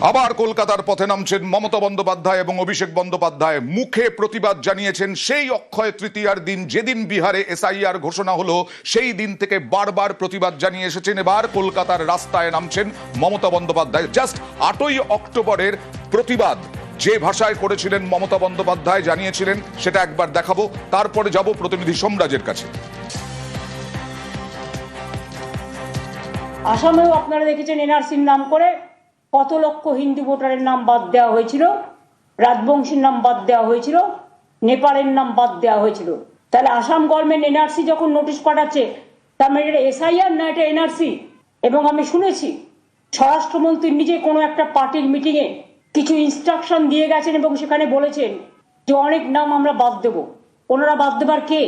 আবার কলকাতার পথে নামছেন মমতা বন্দ্যোপাধ্যায় এবং অভিষেক বন্দ্যোপাধ্যায়। মুখে প্রতিবাদ জানিয়েছেন সেই অক্ষয় তৃতীয়ার দিন, যেদিন বিহারে এসআইআর ঘোষণা হলো, সেই দিন থেকে বারবার প্রতিবাদ জানিয়ে এসেছেন। এবার কলকাতার রাস্তায় নামছেন মমতা বন্দ্যোপাধ্যায়। জাস্ট আটই অক্টোবরের প্রতিবাদ যে ভাষায় করেছিলেন মমতা বন্দ্যোপাধ্যায়, জানিয়েছিলেন, সেটা একবার দেখাবো। তারপরে যাব প্রতিনিধি সোমরাজের কাছে। আসামেও আপনারা দেখেছেন এনআরসির নাম করে কত লক্ষ হিন্দু ভোটারের নাম বাদ দেওয়া হয়েছিল? রাজবংশীর নাম বাদ দেওয়া হয়েছিল? নেপালের নাম বাদ দেওয়া হয়েছিল? তাহলে আসাম গভর্নমেন্ট এনআরসি যখন নোটিশ পাঠাচ্ছে, তার মানে এটা এসআইআর না এটা এনআরসি এবং আমি শুনেছি, স্বরাষ্ট্রমন্ত্রী নিজে কোনো একটা পার্টির মিটিংয়ে কিছু ইনস্ট্রাকশন দিয়ে গেছেন এবং সেখানে বলেছেন যে অনেক নাম আমরা বাদ দেবো। ওনারা বাদ দেবার কে?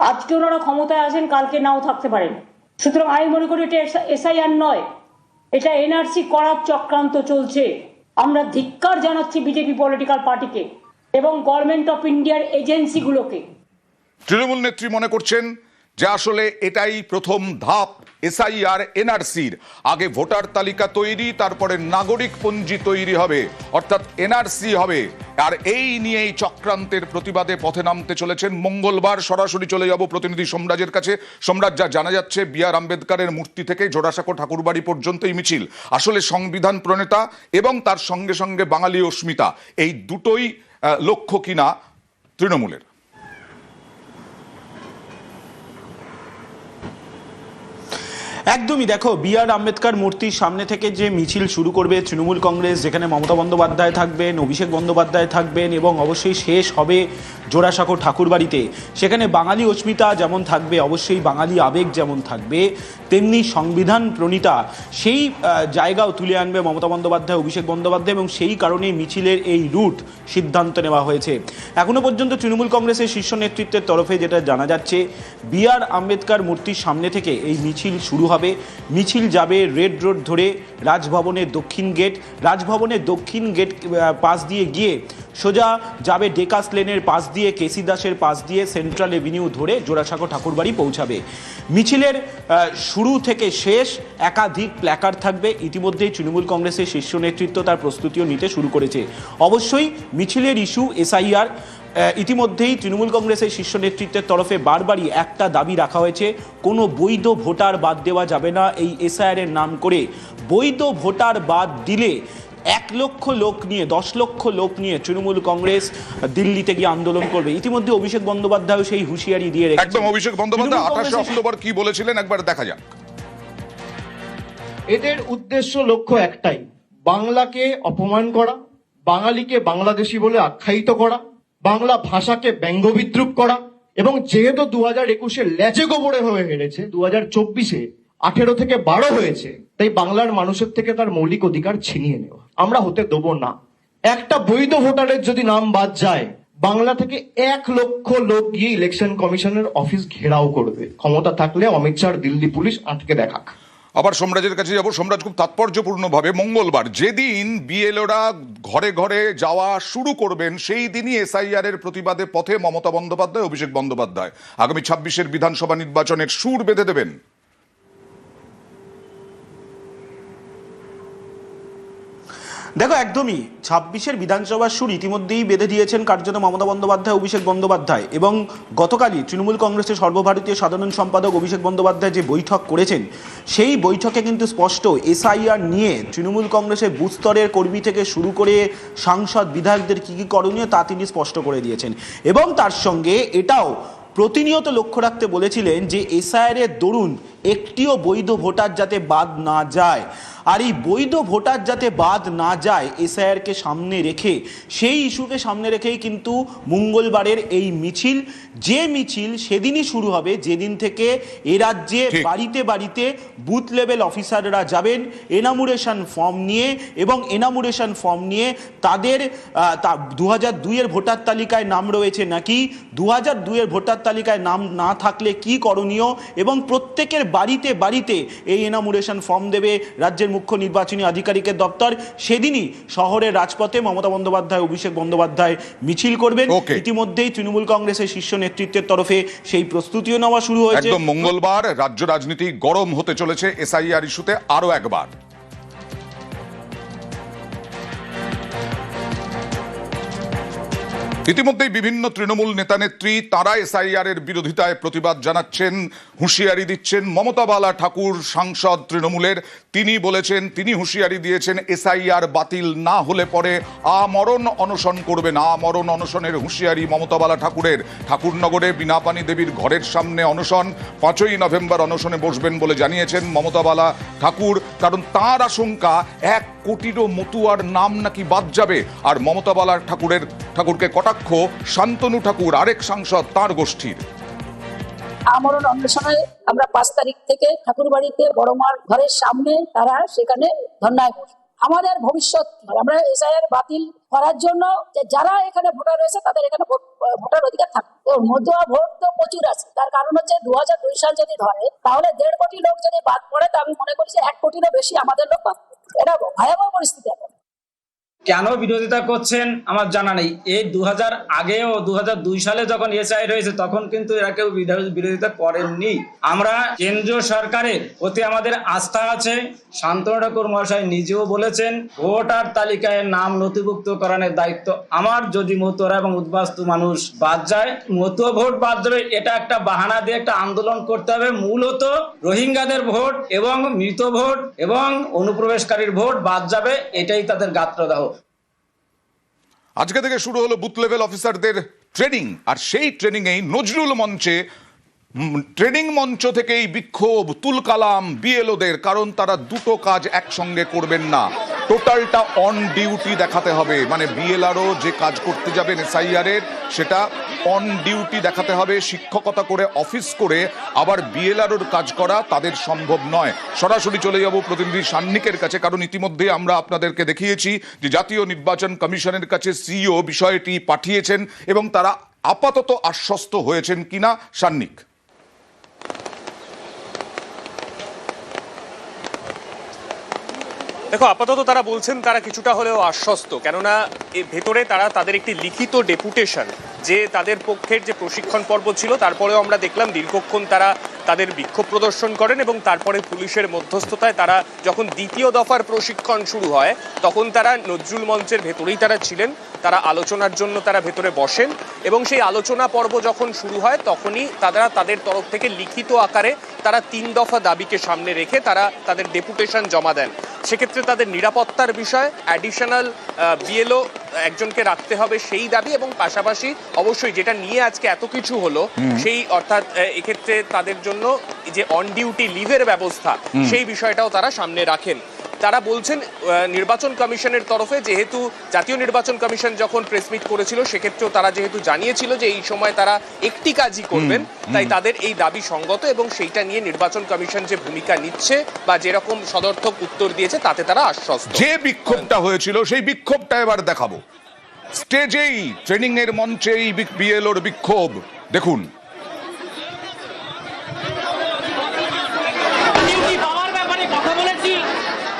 আজকে ওনারা ক্ষমতায় আছেন কালকে নাও থাকতে পারেন। সুতরাং আমি মনে করি এটা এসআইআর নয়। এটা এনআরসি করার চক্রান্ত চলছে। আমরা ধিক্কার জানাচ্ছি বিজেপি পলিটিক্যাল পার্টিকে এবং গভর্নমেন্ট অফ ইন্ডিয়ার এজেন্সিগুলোকে তৃণমূল নেত্রী মনে করছেন যে আসলে এটাই প্রথম ধাপ এসআইআর এনআরসির। আগে ভোটার তালিকা তৈরি, তারপরে নাগরিক পঞ্জি তৈরি হবে, অর্থাৎ এনআরসি হবে। আর এই নিয়েই চক্রান্তের প্রতিবাদে পথে নামতে চলেছেন। মঙ্গলবার সরাসরি চলে যাব প্রতিনিধি সোমরাজের কাছে। সোমরাজ যা জানা যাচ্ছে বি আর আম্বেদকারের মূর্তি থেকে জোড়াসাঁকো ঠাকুরবাড়ি পর্যন্ত এই মিছিল। আসলে সংবিধান প্রণেতা এবং তার সঙ্গে সঙ্গে বাঙালি অস্মিতা। এই দুটোই লক্ষ্য কিনা তৃণমূলের? একদমই দেখো বি আর আম্বেদকর মূর্তির সামনে থেকে যে মিছিল শুরু করবে তৃণমূল কংগ্রেস, যেখানে মমতা বন্দ্যোপাধ্যায় থাকবেন, অভিষেক বন্দ্যোপাধ্যায় থাকবেন এবং অবশ্যই শেষ হবে জোড়াসাঁকো ঠাকুরবাড়িতে। সেখানে বাঙালি অস্মিতা যেমন থাকবে, অবশ্যই বাঙালি আবেগ যেমন থাকবে, তেমনি সংবিধান প্রণীতা সেই জায়গাও তুলে আনবে মমতা বন্দ্যোপাধ্যায়, অভিষেক বন্দ্যোপাধ্যায় এবং সেই কারণে মিছিলের এই রুট সিদ্ধান্ত নেওয়া হয়েছে। এখনও পর্যন্ত তৃণমূল কংগ্রেসের শীর্ষ নেতৃত্বের তরফে যেটা জানা যাচ্ছে, বি আর আম্বেদকর মূর্তির সামনে থেকে এই মিছিল শুরু হবে। মিছিল যাবে রেড রোড ধরে রাজভবনের দক্ষিণ গেট। রাজভবনের দক্ষিণ গেট পাশ দিয়ে গিয়ে সোজা যাবে ডেকাস লেনের পাশ দিয়ে, কেসি দাসের পাশ দিয়ে সেন্ট্রাল এভিনিউ ধরে জোড়াসাঁকো ঠাকুরবাড়ি পৌঁছাবে। মিছিলের শুরু থেকে শেষ একাধিক প্ল্যাকার্ড থাকবে। ইতিমধ্যেই তৃণমূল কংগ্রেসের শীর্ষ নেতৃত্ব তার প্রস্তুতিও নিতে শুরু করেছে। অবশ্যই মিছিলের ইস্যু এসআইআর। ইতিমধ্যেই তৃণমূল কংগ্রেসের শীর্ষ নেতৃত্বের তরফে বারবারই একটা দাবি রাখা হয়েছে কোনো বৈধ ভোটার বাদ দেওয়া যাবে না এই এসআইআরের নাম করে। বৈধ ভোটার বাদ দিলে এক লক্ষ লোক নিয়ে দশ লক্ষ লোক নিয়ে তৃণমূল কংগ্রেস দিল্লিতে গিয়ে আন্দোলন করবে। ইতিমধ্যে অভিষেক বন্দ্যোপাধ্যায় সেই হুঁশিয়ারি দিয়ে একদম অভিষেক বন্দ্যোপাধ্যায় আঠাশে অক্টোবর কি বলেছিলেন? একবার দেখা যাক। এদের উদ্দেশ্য লক্ষ্য একটাই বাংলাকে অপমান করা বাঙালিকে বাংলাদেশি বলে আখ্যায়িত করা বাংলা ভাষাকে ব্যঙ্গ বিদ্রুপ করা এবং যেহেতু দু হাজার একুশে লেজে গোবরে হয়ে হেরেছে দু হাজার চব্বিশে আঠেরো থেকে বারো হয়েছে, তাই বাংলার মানুষের থেকে তার মৌলিক অধিকার ছিনিয়ে নেওয়া। আমরা হতে দেবো না। একটা বৈধ ভোটারের যদি নাম বাদ যায়, বাংলা থেকে এক লক্ষ লোক গিয়ে ইলেকশন কমিশনের অফিস ঘেরাও করবে। ক্ষমতা থাকলে অমিত শাহ দিল্লি পুলিশ আটকে দেখাক। আবার সোমরাজের কাছে যাব। সম্রাজ খুব তাৎপর্যপূর্ণভাবে মঙ্গলবার যেদিন বিএলওরা ঘরে ঘরে যাওয়া শুরু করবেন, সেই দিনই এসআইআর এর প্রতিবাদে পথে মমতা বন্দ্যোপাধ্যায়, অভিষেক বন্দ্যোপাধ্যায়। আগামী ছাব্বিশের বিধানসভা নির্বাচনের সুর বেঁধে দেবেন। দেখো, একদমই। ছাব্বিশের বিধানসভার সুর ইতিমধ্যেই বেঁধে দিয়েছেন কার্যত মমতা বন্দ্যোপাধ্যায়, অভিষেক বন্দ্যোপাধ্যায় এবং গতকালই তৃণমূল কংগ্রেসের সর্বভারতীয় সাধারণ সম্পাদক অভিষেক বন্দ্যোপাধ্যায় যে বৈঠক করেছেন, সেই বৈঠকে কিন্তু স্পষ্ট এসআইআর নিয়ে তৃণমূল কংগ্রেসের বুথ স্তরের কর্মী থেকে শুরু করে সাংসদ, বিধায়কদের কী কী করণীয় তা তিনি স্পষ্ট করে দিয়েছেন। এবং তার সঙ্গে এটাও প্রতিনিয়ত লক্ষ্য রাখতে বলেছিলেন যে এসআইআর এর দরুন একটিও বৈধ ভোটার যাতে বাদ না যায়। আর এই বৈধ ভোটার যাতে বাদ না যায় এসআইআরকে সামনে রেখে সেই ইস্যুকে সামনে রেখেই কিন্তু মঙ্গলবারের এই মিছিল। যে মিছিল সেদিনই শুরু হবে যেদিন থেকে এ রাজ্যে বাড়িতে বাড়িতে বুথ লেভেল অফিসাররা যাবেন এনামুরেশন ফর্ম নিয়ে এবং এনামুরেশন ফর্ম নিয়ে তাদের তা দু হাজার দুইয়ের ভোটার তালিকায় নাম রয়েছে নাকি? দু হাজার দুইয়ের ভোটার তালিকায় নাম না থাকলে কি করণীয়? এবং প্রত্যেকের বাড়িতে বাড়িতে এই এনামুরেশন ফর্ম দেবে রাজ্যের মুখ্য নির্বাচনী আধিকারিকের দপ্তর। সেদিনই শহরের রাজপথে মমতা বন্দ্যোপাধ্যায় অভিষেক বন্দ্যোপাধ্যায় মিছিল করবেন. ইতিমধ্যেই তৃণমূল কংগ্রেসের শীর্ষ নেতৃত্বের তরফে সেই প্রস্তুতিও নেওয়া শুরু হয়েছে। একদম মঙ্গলবার রাজ্য রাজনীতি গরম হতে চলেছে এসআইআর ইস্যুতে আরও একবার। ইতিমধ্যেই বিভিন্ন তৃণমূল নেতানেত্রী তারা এসআইআর এর বিরোধিতায় প্রতিবাদ জানাচ্ছেন, হুঁশিয়ারি দিচ্ছেন। মমতা বালা ঠাকুর সাংসদ তৃণমূলের, তিনি বলেছেন, তিনি হুঁশিয়ারি দিয়েছেন, এসআইআর বাতিল না হলে পরে আমরণ অনশন করবেন। আমরণ অনশনের হুঁশিয়ারি মমতা বালা ঠাকুরের। ঠাকুরনগরে বিনাপানি দেবীর ঘরের সামনে অনশন, পাঁচই নভেম্বর অনশনে বসবেন বলে জানিয়েছেন মমতা বালা ঠাকুর। কারণ তার আশঙ্কা এক কোটিরও মতুয়ার নাম নাকি বাদ যাবে? আর মমতা বালার ঠাকুরের ঠাকুরকে কটাক্ষ? শান্তনু ঠাকুর, আরেক সাংসদ, তার গোষ্ঠীর। আমরণ অন্বেষণে আমরা পাঁচ তারিখ থেকে ঠাকুরবাড়িতে বড়মার ঘরের সামনে তারা সেখানে আমাদের ভবিষ্যৎ আমরা এসআইআর বাতিল করার জন্য যে যারা এখানে ভোটার রয়েছে, তাদের এখানে ভোটার অধিকার থাকবে তো ভোট তো প্রচুর আছে। তার কারণ হচ্ছে দু সাল যদি ধরে, তাহলে দেড় কোটি লোক যদি বাদ পড়ে, তা আমি মনে করি যে এক কোটিরও বেশি আমাদের লোক বাদ পড়বে। এটা ভয়াবহ পরিস্থিতি এখন কেন বিরোধিতা করছেন আমার জানা নেই। এই দু হাজার আগেও দু সালে যখন এসআই রয়েছে, তখন কিন্তু এরা কেউ বিরোধিতা করেননি। আমরা কেন্দ্রীয় সরকারের প্রতি আমাদের আস্থা আছে। শান্তনু ঠাকুর মহাশয় নিজেও বলেছেন, ভোটার তালিকায় নাম নথিভুক্তকরণের দায়িত্ব আমার। যদি মতুয়ারা এবং উদ্বাস্তু মানুষ বাদ যায়, মতুয়া ভোট বাদ যাবে। এটা একটা বাহানা দিয়ে একটা আন্দোলন করতে হবে। মূলত রোহিঙ্গাদের ভোট এবং মৃত ভোট এবং অনুপ্রবেশকারীর ভোট বাদ যাবে। এটাই তাদের গাত্রদাহ। আজকে থেকে শুরু হলো বুথ লেভেল অফিসারদের ট্রেনিং, আর সেই ট্রেনিংয়েই নজরুল মঞ্চে ট্রেনিং মঞ্চ থেকেই বিক্ষোভ, তুলকালাম, বিএলওদের, কারণ তারা দুটো কাজ একসঙ্গে করবেন না। টোটালটা অন ডিউটি দেখাতে হবে। মানে বিএলআরও যে কাজ করতে যাবেন এসআইআর এর, সেটা অন ডিউটি দেখাতে হবে, শিক্ষকতা করে অফিস করে। আবার বিএলআরওর কাজ করা তাদের সম্ভব নয়। সরাসরি চলে যাব প্রতিনিধি সান্নিকের কাছে, কারণ ইতিমধ্যে আমরা আপনাদেরকে দেখিয়েছি যে জাতীয় নির্বাচন কমিশনের কাছে সিইও বিষয়টি পাঠিয়েছেন এবং তারা আপাতত আশ্বস্ত হয়েছেন কিনা সান্নিক। দেখো, আপাতত তারা বলছেন তারা কিছুটা হলেও আশ্বস্ত, কেননা এর ভেতরে তারা তাদের একটি লিখিত ডেপুটেশন, যে তাদের পক্ষের যে প্রশিক্ষণ পর্ব ছিল, তারপরেও আমরা দেখলাম দীর্ঘক্ষণ তারা তাদের বিক্ষোভ প্রদর্শন করেন এবং তারপরে পুলিশের মধ্যস্থতায় তারা যখন দ্বিতীয় দফার প্রশিক্ষণ শুরু হয়, তখন তারা নজরুল মঞ্চের ভেতরেই তারা ছিলেন। তারা আলোচনার জন্য তারা ভেতরে বসেন এবং সেই আলোচনা পর্ব যখন শুরু হয় তখনই তারা তাদের তরফ থেকে লিখিত আকারে তারা তিন দফা দাবিকে সামনে রেখে তারা তাদের ডেপুটেশন জমা দেন। সেক্ষেত্রে তাদের নিরাপত্তার বিষয় অ্যাডিশনাল বিএলও একজনকে রাখতে হবে সেই দাবি এবং পাশাপাশি অবশ্যই যেটা নিয়ে আজকে এত কিছু হলো সেই অর্থাৎ এক্ষেত্রে তাদের জন্য যে অন ডিউটি লিভের ব্যবস্থা সেই বিষয়টাও তারা সামনে রাখেন। তারা বলছেন নির্বাচন কমিশনের তরফে যেহেতু জাতীয় নির্বাচন কমিশন যখন প্রেস মিট করেছিল সেক্ষেত্রেও তারা যেহেতু জানিয়েছিল যে এই সময় তারা একটি কাজই করবেন তাই তাদের এই দাবি সঙ্গত এবং সেইটা নিয়ে নির্বাচন কমিশন যে ভূমিকা নিচ্ছে বা যেরকম সদর্থক উত্তর দিয়েছে তাতে তারা আশ্বস্ত। যে বিক্ষোভটা হয়েছিল সেই বিক্ষোভটা এবার দেখাবো। স্টেজেই ট্রেনিং এর মঞ্চেই বিএলওর বিক্ষোভ। দেখুন ডিউটি পাওয়ার ব্যাপারে কথা বলেছি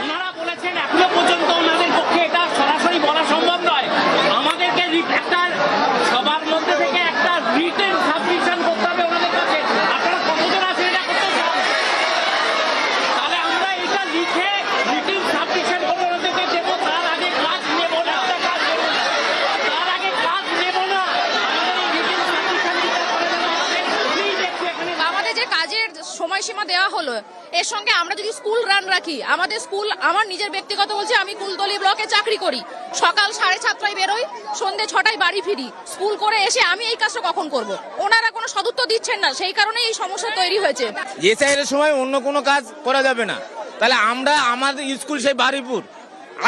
ওনারা বলেছেন এখনও পর্যন্ত ওনাদের পক্ষে এটা সরাসরি বলা সম্ভব নয় আমাদেরকে রি- একটা সবার মধ্যে থেকে একটা রিটেন সাবমিশন করতে হবে ওনাদের কাছে আপনারা কতজন আছেন এটা করতে চান তাহলে আমরা এটা লিখে রিটেন সাবমিশন করে ওনাদেরকে দেবো তার আগে কাজ নেব না তার আগে কাজ নেব না আমাদের এই রিটেন সাবমিশন দিতে করে দেওয়া হবে প্লিজ একটু এখানে আমাদের যে কাজের সময়সীমা দেওয়া হলো এর সঙ্গে আমরা যদি স্কুল রান রাখি, আমাদের স্কুল, আমার নিজের ব্যক্তিগত বলছে, আমি কুলতলি ব্লকে চাকরি করি। সকাল সাড়ে সাতটায় বেরোই সন্ধ্যে ছটায় বাড়ি ফিরি। স্কুল করে এসে আমি এই কাজটা কখন করব? ওনারা কোনো সদুত্তর দিচ্ছেন না, সেই কারণে এই সমস্যা তৈরি হয়েছে। এসআইয়ের সময় অন্য কোনো কাজ করা যাবে না। তাহলে আমরা আমাদের স্কুল সেই বারিপুর।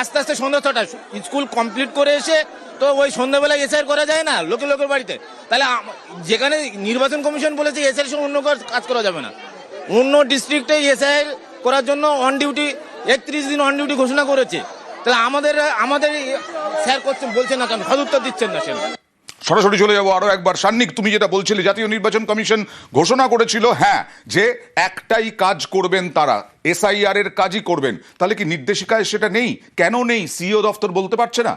আস্তে আস্তে সন্ধ্যা ছটা, স্কুল কমপ্লিট করে এসে তো ওই সন্ধ্যাবেলা এসআইয়ের করা যায় না লোকের লোকের বাড়িতে। তাহলে যেখানে নির্বাচন কমিশন বলেছে এসআইয়ের সময় অন্য কাজ করা যাবে না। অন্য ডিস্ট্রিক্টে এসআইয়ের করার জন্য অন ডিউটি একত্রিশ দিন অন ডিউটি ঘোষণা করেছে। তাহলে আমাদের আমাদের স্যার করছেন, বলছেন না কেন? সদুত্তর দিচ্ছেন না সেন সরাসরি চলে যাব আরও একবার। সান্নিক, তুমি যেটা বলছিলে, জাতীয় নির্বাচন কমিশন ঘোষণা করেছিল হ্যাঁ যে একটাই কাজ করবেন তারা, এসআইআর এর কাজই করবেন। তাহলে কি নির্দেশিকায় সেটা নেই? কেন নেই? সিইও দফতর বলতে পারছে না?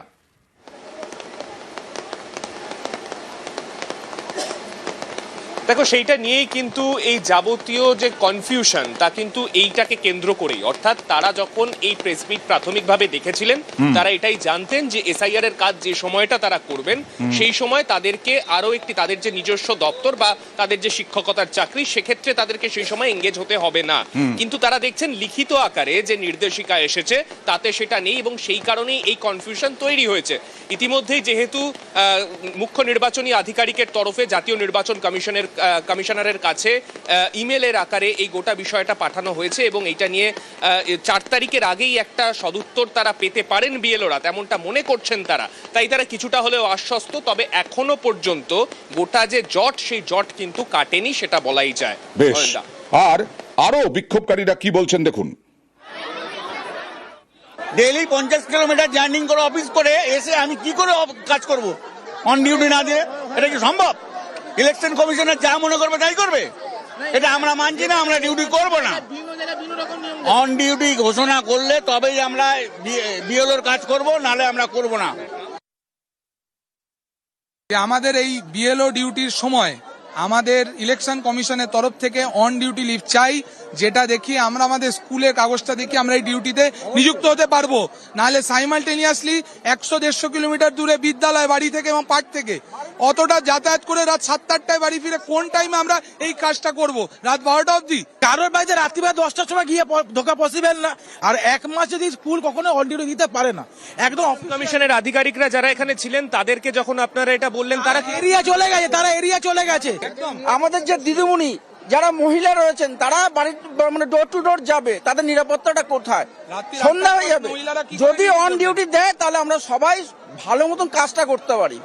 দেখো সেইটা নিয়েই কিন্তু এই যাবতীয় যে কনফিউশন তা কিন্তু এইটাকে কেন্দ্র করেই। অর্থাৎ তারা যখন এই প্রেস মিট প্রাথমিকভাবে দেখেছিলেন তারা এটাই জানতেন যে এসআইআর এর কাজ যে সময়টা তারা করবেন সেই সময় তাদেরকে আরও একটি তাদের যে নিজস্ব দপ্তর বা তাদের যে শিক্ষকতার চাকরি সেক্ষেত্রে তাদেরকে সেই সময় এঙ্গেজ হতে হবে না। কিন্তু তারা দেখছেন লিখিত আকারে যে নির্দেশিকা এসেছে তাতে সেটা নেই এবং সেই কারণেই এই কনফিউশন তৈরি হয়েছে। ইতিমধ্যেই যেহেতু আহ, মুখ্য নির্বাচনী আধিকারিকের তরফে জাতীয় নির্বাচন কমিশনের কমিশনারের কাছে আহ, ইমেলের আকারে এই গোটা বিষয়টা পাঠানো হয়েছে এবং এটা নিয়ে আহ, চার তারিখের আগেই একটা সদুত্তর তারা পেতে পারেন বিএলওরা তেমনটা মনে করছেন তারা। তাই তারা কিছুটা হলেও আশ্বস্ত তবে এখনও পর্যন্ত গোটা যে জট সেই জট কিন্তু কাটেনি সেটা বলাই যায়। বেশ। আর আরও বিক্ষোভকারীরা কি বলছেন দেখুন। ডেইলি পঞ্চাশ কিলোমিটার জার্নিং করে অফিস করে এসে আমি কি করে কাজ করব? অন ডিউটি না দিয়ে? এটা কি সম্ভব? ইলেকশন কমিশনের যা মনে করবে তাই করবে। এটা আমরা মানছি না আমরা ডিউটি করব না। অন ডিউটি ঘোষণা করলে তবেই আমরা বিএলওর কাজ করব নালে আমরা করব না। যে আমাদের এই বিএলও ডিউটির সময় আমাদের ইলেকশন কমিশনের তরফ থেকে অন ডিউটি লিভ চাই। যেটা দেখি আমরা আমাদের স্কুলের কাগজটা দেখি আমরা এই ডিউটিতে নিযুক্ত হতে পারব। নাহলে সাইমালটেনিয়াসলি একশো দেড়শো কিলোমিটার দূরে বিদ্যালয় বাড়ি থেকে এবং পার্ক থেকে। অতটা যাতায়াত করে রাত সাতটা আটটায় বাড়ি ফিরে কোন টাইমে আমরা এই কাজটা করব? রাত বারোটা অবধি। কারোর বাড়িতে রাত্রিবেলা দশটার সময় গিয়ে ঢোকা পসিবল না। আর এক মাস যদি স্কুল কখনো ডিউটি দিতে পারে না একদম কমিশনের আধিকারিকরা যারা এখানে ছিলেন তাদেরকে যখন আপনারা এটা বললেন তারা এরিয়া চলে গেছে তারা এরিয়া চলে গেছে। আমাদের যে দিদিমণি যারা মহিলা রয়েছেন তারা বাড়ির মানে ডোর টু ডোর যাবে তাদের নিরাপত্তাটা কোথায়? সন্ধ্যা হয়ে যাবে। যদি অন ডিউটি দেয় তাহলে আমরা সবাই ভালো মতন কাজটা করতে পারি।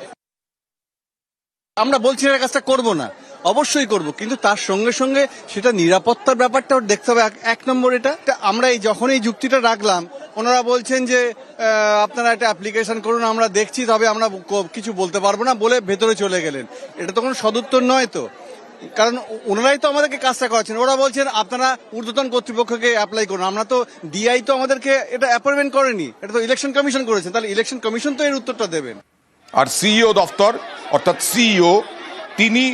আমরা বলছি না কাজটা করব না অবশ্যই করব কিন্তু তার সঙ্গে সঙ্গে সেটা নিরাপত্তার ব্যাপারটাও দেখতে হবে এক- এক নম্বর এটা। তা আমরা এই যখন এই যুক্তিটা রাখলাম ওনারা বলছেন যে আপনারা একটা অ্যাপ্লিকেশন করুন আমরা দেখছি তবে আমরা কিছু বলতে পারব না বলে ভেতরে চলে গেলেন। এটা তো কোনো সদুত্তর নয় তো। কারণ ওনারাই তো আমাদেরকে কাজটা করাচ্ছেন। ওরা বলছেন, আপনারা ঊর্ধ্বতন কর্তৃপক্ষকে অ্যাপ্লাই করুন। আমরা তো ডিআই তো আমাদেরকে এটা অ্যাপয়েন্টমেন্ট করেনি। এটা তো ইলেকশন কমিশন করেছে। তাহলে ইলেকশন কমিশন তো এর উত্তরটা দেবেন। আর সিইও দফতর, অর্থাৎ সিইও তিনি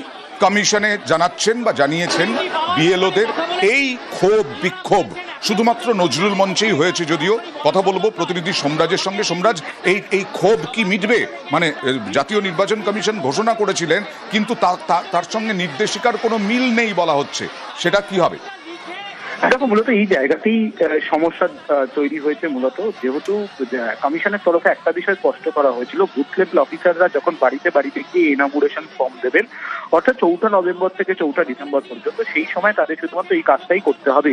কমিশনে জানাচ্ছেন বা জানিয়েছেন বিএলওদের এই ক্ষোভ বিক্ষোভ শুধুমাত্র নজরুল মঞ্চেই হয়েছে যদিও। কথা বলব প্রতিনিধি সম্রাজের সঙ্গে। সম্রাজ, এই এই ক্ষোভ কি মিটবে? মানে জাতীয় নির্বাচন কমিশন ঘোষণা করেছিলেন, কিন্তু তার সঙ্গে নির্দেশিকার কোনো মিল নেই বলা হচ্ছে। সেটা কি হবে? দেখো, মূলত এই জায়গাতেই সমস্যা তৈরি হয়েছে মূলত। যেহেতু কমিশনের তরফে একটা বিষয় স্পষ্ট করা হয়েছিল বুথ লেভেল অফিসাররা যখন বাড়িতে বাড়িতে গিয়ে এনামুরেশন ফর্ম দেবেন, অর্থাৎ চৌঠা নভেম্বর থেকে চৌঠা ডিসেম্বর পর্যন্ত, সেই সময় তাদের শুধুমাত্র এই কাজটাই করতে হবে।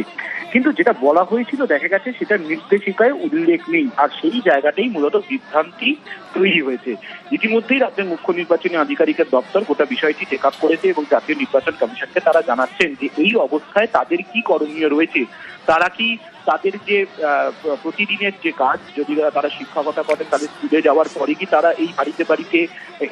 কিন্তু যেটা বলা হয়েছিল, দেখা গেছে সেটা নির্দেশিকায় উল্লেখ নেই, আর সেই জায়গাটাই মূলত বিভ্রান্তি তৈরি হয়েছে। ইতিমধ্যেই রাজ্যের মুখ্য নির্বাচনী আধিকারিকের দপ্তর গোটা বিষয়টি চেক আপ করেছে এবং জাতীয় নির্বাচন কমিশনকে তারা জানাচ্ছেন যে এই অবস্থায় তাদের কি করণীয় রয়েছে। তারা কি তাদের যে প্রতিদিনের যে কাজ, যদি তারা শিক্ষকতা করেন, তাদের স্কুলে যাওয়ার পরে কি তারা এই বাড়িতে বাড়িতে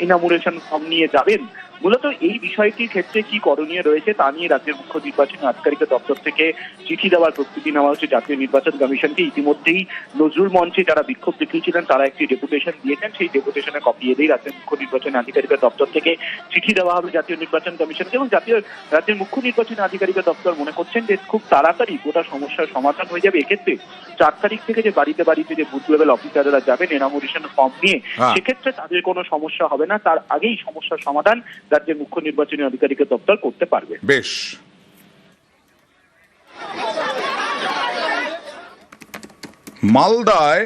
ইনামুরেশন ফর্ম নিয়ে যাবেন? মূলত এই বিষয়টির ক্ষেত্রে কি করণীয় রয়েছে তা নিয়ে রাজ্যের মুখ্য নির্বাচনী আধিকারিকের দপ্তর থেকে চিঠি দেওয়ার প্রস্তুতি নেওয়া হচ্ছে। জাতীয় নির্বাচন কমিশনকে ইতিমধ্যেই নজরুল মঞ্চে যারা বিক্ষোভ দেখিয়েছিলেন, তারা একটি ডেপুটেশন দিয়েছেন। সেই ডেপুটেশনে কপি এলেই রাজ্যের মুখ্য নির্বাচনী আধিকারিকের দপ্তর থেকে চিঠি দেওয়া হবে জাতীয় নির্বাচন কমিশনকে। এবং জাতীয় রাজ্যের মুখ্য নির্বাচনী আধিকারিকের দপ্তর মনে করছেন যে, খুব তাড়াতাড়ি গোটা সমস্যার সমাধান হয়ে যাবে এক্ষেত্রে চার তারিখ থেকে যে বাড়িতে বাড়িতে যে বুথ লেভেল অফিসাররা যাবেন এনামোরেশন ফর্ম নিয়ে হ্যাঁ। সেক্ষেত্রে তাদের কোনো সমস্যা হবে না। তার আগেই সমস্যার সমাধান রাজ্যের মুখ্য নির্বাচনী আধিকারিকের দপ্তর করতে পারবে। বেশ। মালদায়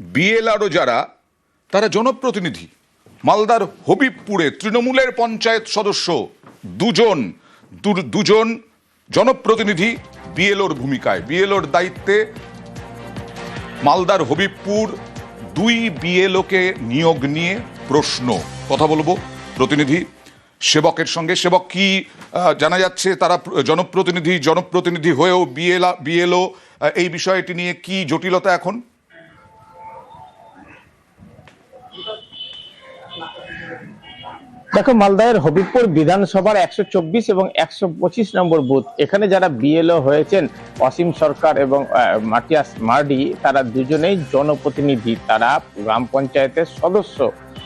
বিএলআরও যারা তারা জনপ্রতিনিধি। মালদার হবিবপুরে তৃণমূলের পঞ্চায়েত সদস্য দুজন দুজন জনপ্রতিনিধি বিএলওর ভূমিকায়, বিএলওর দায়িত্বে মালদার হবিবপুর দুই বিএলওকে নিয়োগ নিয়ে প্রশ্ন। কথা বলব প্রতিনিধি সেবকের সঙ্গে। সেবক কি জানা যাচ্ছে তারা জনপ্রতিনিধি জনপ্রতিনিধি হয়েও বিএলা, বিএলও এই বিষয়টি নিয়ে কি জটিলতা এখন? দেখো মালদায়ের হবিবপুর বিধানসভার একশো চব্বিশ এবং একশো পঁচিশ নম্বর বুথ। এখানে যারা বিএলও হয়েছেন অসীম সরকার এবং মাটিয়াস মার্ডি তারা দুজনেই জনপ্রতিনিধি। তারা গ্রাম পঞ্চায়েতের সদস্য।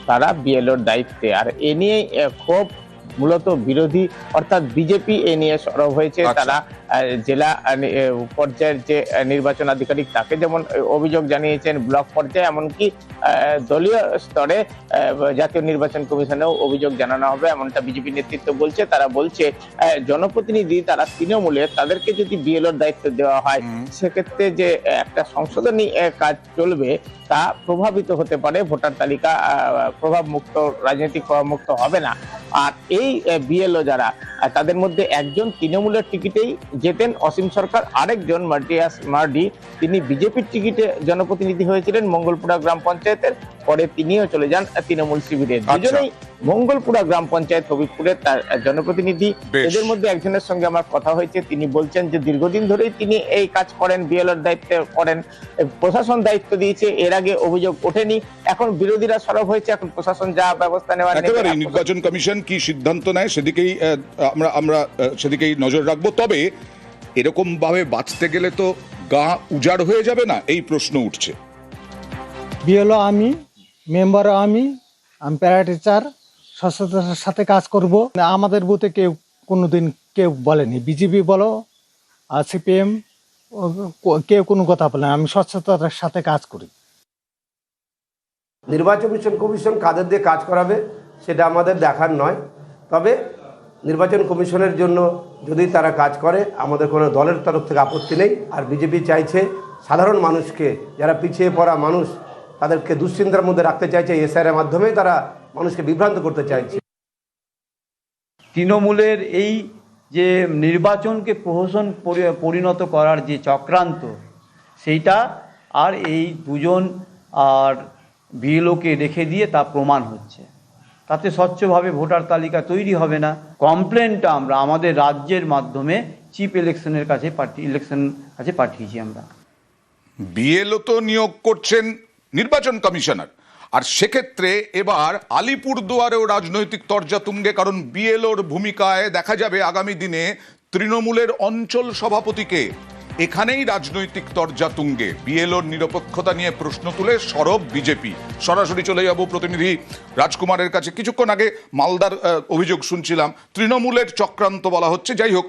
তারা বিএলওর দায়িত্বে। আর এ নিয়ে খুব ক্ষোভ মূলত বিরোধী অর্থাৎ বিজেপি এ নিয়ে সরব হয়েছে। আচ্ছা। তারা জেলা পর্যায়ের যে নির্বাচন আধিকারিক তাকে যেমন অভিযোগ জানিয়েছেন ব্লক পর্যায়ে এমনকি দলীয় স্তরে জাতীয় নির্বাচন কমিশনেও অভিযোগ জানানো হবে। এমনটা বিজেপি নেতৃত্ব বলছে তারা বলছে জনপ্রতিনিধি তারা তৃণমূলে তাদেরকে যদি বিএলওর দায়িত্ব দেওয়া হয় সেক্ষেত্রে যে একটা সংশোধনী কাজ চলবে তা প্রভাবিত হতে পারে, ভোটার তালিকা প্রভাব মুক্ত রাজনৈতিক প্রভাব মুক্ত হবে না। আর এই বিএলও যারা তাদের মধ্যে একজন তৃণমূলের টিকিটেই যেতেন অসীম সরকার, আরেকজন মার্টিয়াস মার্ডি, তিনি বিজেপির টিকিটে জনপ্রতিনিধি হয়েছিলেন মঙ্গলপুরা গ্রাম পঞ্চায়েতের পরে তিনিও চলে যান তৃণমূল শিবিরে আচ্ছা। দুজনেই মঙ্গলপুরা গ্রাম পঞ্চায়েত হবিবপুরের তার জনপ্রতিনিধি এদের মধ্যে একজনের সঙ্গে আমার কথা হয়েছে তিনি বলছেন যে দীর্ঘদিন ধরেই তিনি এই কাজ করেন বিএলওর দায়িত্ব করেন প্রশাসন দায়িত্ব দিয়েছে এর আগে অভিযোগ ওঠেনি এখন বিরোধীরা সরব হয়েছে এখন প্রশাসন যা ব্যবস্থা নেওয়ার নেবে। একেবারে নির্বাচন কমিশন কি সিদ্ধান্ত নেয় সেদিকেই আহ, আমরা আমরা আহ, সেদিকেই নজর রাখব তবে এরকম ভাবে বাঁচতে গেলে তো গা উজাড় হয়ে যাবে না এই প্রশ্ন উঠছে বিএলও আমি মেম্বারও আমি আমি প্যারা টিচার স্বচ্ছতার সাথে কাজ করব। আমাদের বুথে কেউ কোনো দিন কেউ বলেনি। বিজেপি বলো, আর সিপিএম কেউ কোনো কথা বলে আমি স্বচ্ছতার সাথে কাজ করি। নির্বাচন কমিশন কাদের দিয়ে কাজ করাবে, সেটা আমাদের দেখার নয়। তবে নির্বাচন কমিশনের জন্য যদি তারা কাজ করে, আমাদের কোনো দলের তরফ থেকে আপত্তি নেই। আর বিজেপি চাইছে সাধারণ মানুষকে, যারা পিছিয়ে পড়া মানুষ তাদেরকে দুশ্চিন্তার মধ্যে রাখতে চাইছে এসআইয়ের মাধ্যমে তারা মানুষকে বিভ্রান্ত করতে চাইছে। তৃণমূলের এই যে নির্বাচনকে প্রহসন পরিণত করার যে চক্রান্ত সেইটা আর এই দুজন আর বিএলওকে রেখে দিয়ে তা প্রমাণ হচ্ছে। তাতে স্বচ্ছভাবে ভোটার তালিকা তৈরি হবে না। কমপ্লেনটা আমরা আমাদের রাজ্যের মাধ্যমে চিফ ইলেকশনের কাছে ইলেকশন কাছে পাঠিয়েছি আমরা। বিএলও তো নিয়োগ করছেন নির্বাচন কমিশনার। আর সেক্ষেত্রে এবার আলিপুরদুয়ারেও রাজনৈতিক তর্জা তুঙ্গে, কারণ বিএলওর ভূমিকায় দেখা যাবে আগামী দিনে তৃণমূলের অঞ্চল সভাপতিকে। এখানেই রাজনৈতিক তর্জা তুঙ্গে। বিএলওর নিরপেক্ষতা নিয়ে প্রশ্ন তুলে সরব বিজেপি। সরাসরি চলে যাব প্রতিনিধি রাজকুমারের কাছে। কিছুক্ষণ আগে মালদার অভিযোগ শুনছিলাম। তৃণমূলের চক্রান্ত বলা হচ্ছে। যাই হোক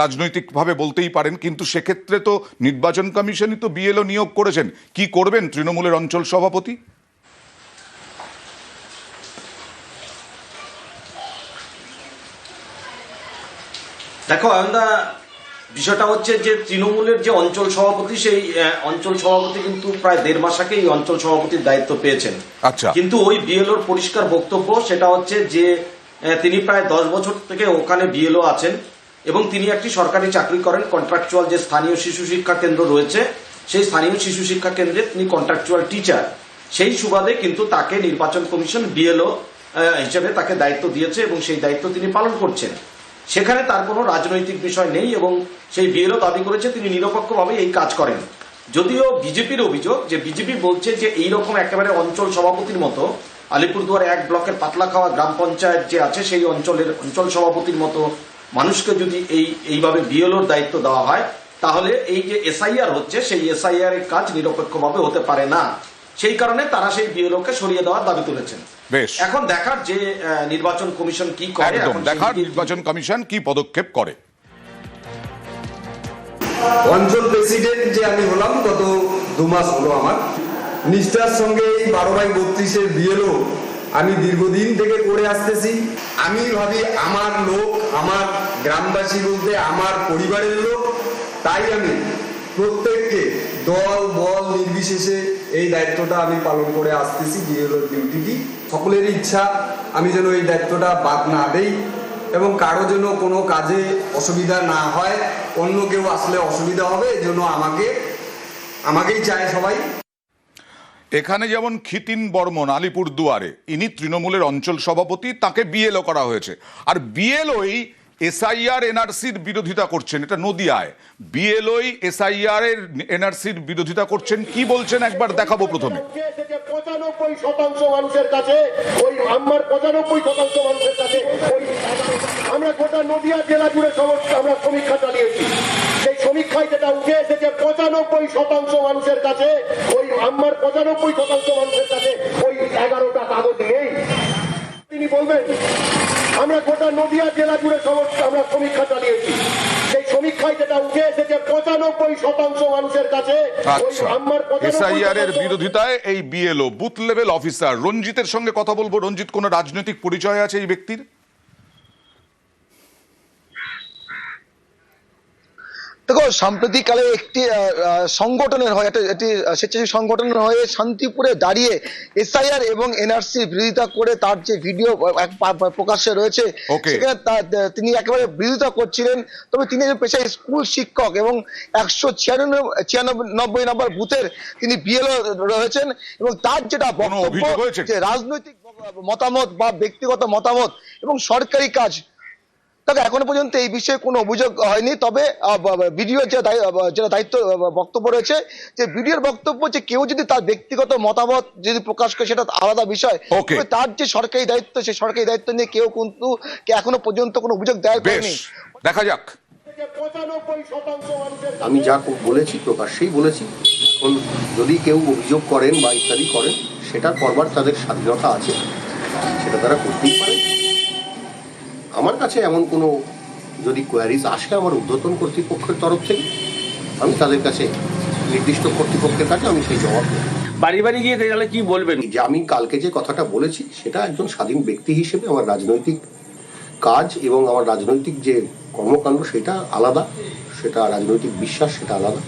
রাজনৈতিকভাবে বলতেই পারেন, কিন্তু সেক্ষেত্রে তো নির্বাচন কমিশনই তো বিএলও নিয়োগ করেছেন। কি করবেন তৃণমূলের অঞ্চল সভাপতি? দেখো, আমরা বিষয়টা হচ্ছে যে তৃণমূলের যে অঞ্চল সভাপতি সেই অঞ্চল সভাপতি কিন্তু প্রায় দেড় মাস আগে এই অঞ্চল সভাপতির দায়িত্ব পেয়েছেন। আচ্ছা। কিন্তু ওই বিএলওর পরিষ্কার বক্তব্য সেটা হচ্ছে যে তিনি প্রায় দশ বছর থেকে ওখানে বিএলও আছেন এবং তিনি একটি সরকারি চাকরি করেন। কন্ট্রাকচুয়াল যে স্থানীয় শিশু শিক্ষা কেন্দ্র রয়েছে সেই স্থানীয় শিশু শিক্ষা কেন্দ্রে তিনি কন্ট্রাকচুয়াল টিচার সেই সুবাদে কিন্তু তাকে নির্বাচন কমিশন বিএলও হিসেবে তাকে দায়িত্ব দিয়েছে এবং সেই দায়িত্ব তিনি পালন করছেন। সেখানে তার কোনো রাজনৈতিক বিষয় নেই এবং সেই বিএলও দাবি করেছে, তিনি নিরপেক্ষভাবে এই কাজ করেন। যদিও বিজেপির অভিযোগ যে বিজেপি বলছে যে এই রকম একেবারে অঞ্চল সভাপতির মতো, আলিপুরদুয়ার এক ব্লকের পাতলাখাওয়া গ্রাম পঞ্চায়েত যে আছে, সেই অঞ্চলের অঞ্চল সভাপতির মতো মানুষকে যদি এই, এইভাবে বিএলওর দায়িত্ব দেওয়া হয়, তাহলে এই যে এসআইআর হচ্ছে, সেই এসআইআর এর কাজ নিরপেক্ষভাবে হতে পারে না। সেই কারণে তারা সেই বিএলওকে সরিয়ে দেওয়ার দাবি তুলেছেন। বেশ। এখন দেখার যে নির্বাচন কমিশন কি করে একদম দেখার নির্বাচন কমিশন কি পদক্ষেপ করে। অঞ্চল প্রেসিডেন্ট যে আমি হলাম গত দু মাস হলো আমার নিষ্ঠার সঙ্গে এই বারো বাই বত্রিশের বিএলও আমি দীর্ঘদিন থেকে করে আসতেছি। আমি ভাবি আমার লোক আমার গ্রামবাসী বলতে আমার পরিবারের লোক তাই আমি প্রত্যেককে দল বল নির্বিশেষে এই দায়িত্বটা আমি পালন করে আসতেছি বিএলওর ডিউটিটি সকলের ইচ্ছা, আমি যেন এই দায়িত্বটা বাদ না দেই এবং কারও যেন কোনো কাজে অসুবিধা না হয়, অন্য কেউ আসলে অসুবিধা হবে, এই জন্য আমাকে, আমাকেই চায় সবাই। এখানে যেমন খিতিন বর্মন আলিপুর দুয়ারে ইনি তৃণমূলের অঞ্চল সভাপতি, তাকে বিএলও করা হয়েছে। আর বিএলওই এসআইআর এনআরসির বিরোধিতা করছেন, এটা নদিয়ায়। বিএলওই এসআইআর এর এনআরসির বিরোধিতা করছেন, কি বলছেন একবার দেখাবো প্রথমে। পঁচানব্বই শতাংশ মানুষের কাছে, ওই পঁচানব্বই শতাংশ মানুষের কাছে গোটা নদিয়া জেলা জুড়ে আমরা সমীক্ষা চালিয়েছি। সেই সমীক্ষায় যেটা উঠে পঁচানব্বই শতাংশ মানুষের কাছে, ওই পঁচানব্বই শতাংশ মানুষের কাছে, ওই এগারোটা তিনি বলবেন আমরা গোটা নদিয়া জেলা জুড়ে সমস্ত আমরা সমীক্ষা চালিয়েছি। সেই সমীক্ষায় যেটা উঠে এসেছে পঁচানব্বই শতাংশ মানুষের কাছে আচ্ছা। এসআইআর এর বিরোধিতায় এই বিএলও বুথ লেভেল অফিসার রঞ্জিতের সঙ্গে কথা বলব। রঞ্জিত কোন রাজনৈতিক পরিচয় আছে এই ব্যক্তির? সাম্প্রতিককালে একটি সংগঠনের হয়ে একটা একটি স্বেচ্ছাসেবী সংগঠনের হয়ে শান্তিপুরে দাঁড়িয়ে এসআইআর এবং এনআরসি বিরোধিতা করে তার যে ভিডিও প্রকাশ্যে রয়েছে সেখানে তিনি একেবারে বিরোধিতা করছিলেন। তবে তিনি একজন পেশায় স্কুল শিক্ষক এবং একশো ছিয়ানব্বই নম্বর বুথের তিনি বিএলও রয়েছেন এবং তার যেটা বক্তব্য যে রাজনৈতিক মতামত বা ব্যক্তিগত মতামত এবং সরকারি কাজ দেখো এখনও পর্যন্ত এই বিষয়ে কোনো অভিযোগ হয়নি। তবে ভিডিওর যে যেটা দায়িত্ব বক্তব্য রয়েছে যে ভিডিওর বক্তব্য যে কেউ যদি তার ব্যক্তিগত মতামত যদি প্রকাশ করে সেটা আলাদা বিষয়. তবে তার যে সরকারি দায়িত্ব সেই সরকারি দায়িত্ব নিয়ে কেউ কিন্তু কে এখনও পর্যন্ত কোনো অভিযোগ দায়ের করেনি। দেখা যাক। আমি যা বলেছি প্রকাশ্যেই বলেছি এখন যদি কেউ অভিযোগ করেন বা ইত্যাদি করেন সেটা করবার তাদের স্বাধীনতা আছে। সেটা তারা করতেই পারে। আমার কাছে এমন কোনো যদি কোয়ারিজ আসে আমার ঊর্ধ্বতন কর্তৃপক্ষের তরফ থেকে আমি তাদের কাছে নির্দিষ্ট কর্তৃপক্ষের কাছে আমি সেই জবাব দেব। বাড়ি বাড়ি গিয়ে তাহলে কি বলবেন? যে আমি কালকে যে কথাটা বলেছি সেটা একজন স্বাধীন ব্যক্তি হিসেবে আমার রাজনৈতিক কাজ এবং আমার রাজনৈতিক যে কর্মকাণ্ড সেটা আলাদা সেটা রাজনৈতিক বিশ্বাস সেটা আলাদা।